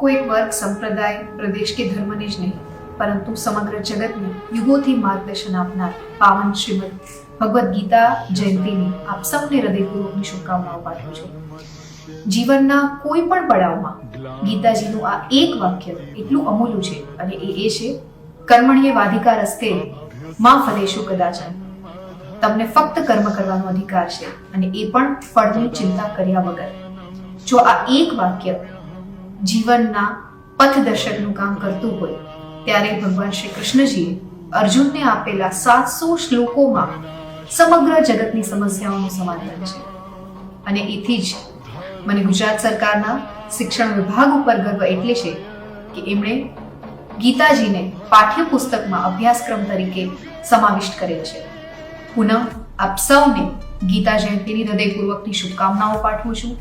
કોઈ વર્ગ સંપ્રદાય, પ્રદેશ કે ધર્મને જ નહીં, પરંતુ સમગ્ર જગતને યુગોથી માર્ગદર્શન આપનાર પાવન શ્રીમદ ભગવદ્ ગીતા જયંતિની આપ સૌને હૃદયપૂર્વકની શુભકામનાઓ પાઠવું છું. જીવનના કોઈ પણ પડાવમાં ગીતાજીનું આ એક વાક્ય એટલું અમૂલ્યું છે અને એ એ છે, કર્મણીય વાધિકાર હસ્તે માં ફલેશુ કદાચન. તમને ફક્ત કર્મ કરવાનો અધિકાર છે અને એ પણ ફળની ચિંતા કર્યા વગર. જો આ એક વાક્ય જીવનના પથદર્શકનું કામ કરતું હોય, ત્યારે ભગવાન શ્રી કૃષ્ણજીએ અર્જુનને આપેલા સાતસો શ્લોકોમાં સમગ્ર જગતની સમસ્યાઓનું સમાધાન છે. અને એથી જ મને ગુજરાત સરકારના શિક્ષણ વિભાગ ઉપર ગર્વ એટલે છે કે એમણે ગીતાજીને પાઠ્યપુસ્તકમાં અભ્યાસક્રમ તરીકે સમાવિષ્ટ કરેલ છે. પુનઃ આપ સૌને ગીતા જયંતિની હૃદયપૂર્વકની શુભકામનાઓ પાઠવું છું.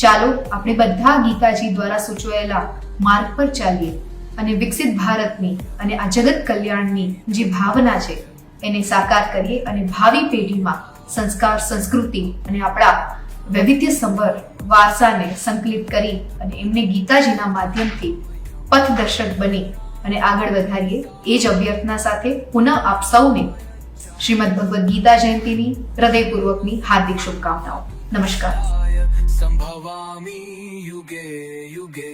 ચાલો આપણે બધા ગીતાજી દ્વારા સૂચવાયેલા માર્ગ પર ચાલીએ અને વિકસિત ભારતની અને આ જગત કલ્યાણની જે ભાવના છે, એને સાકાર કરીએ અને ભાવિ પેઢીમાં સંસ્કાર, સંસ્કૃતિ અને આપણા વૈવિધ્ય સંભર વારસાને સંકલિત કરી અને એમને ગીતાજીના માધ્યમથી પથદર્શક બની અને આગળ વધારીએ એ જ અભ્યર્થના સાથે પુનઃ આપ સૌને શ્રીમદ ભગવદ્ ગીતા જયંતિની હૃદયપૂર્વકની હાર્દિક શુભકામનાઓ. નમસ્કાર સંભવામી યુગે યુગે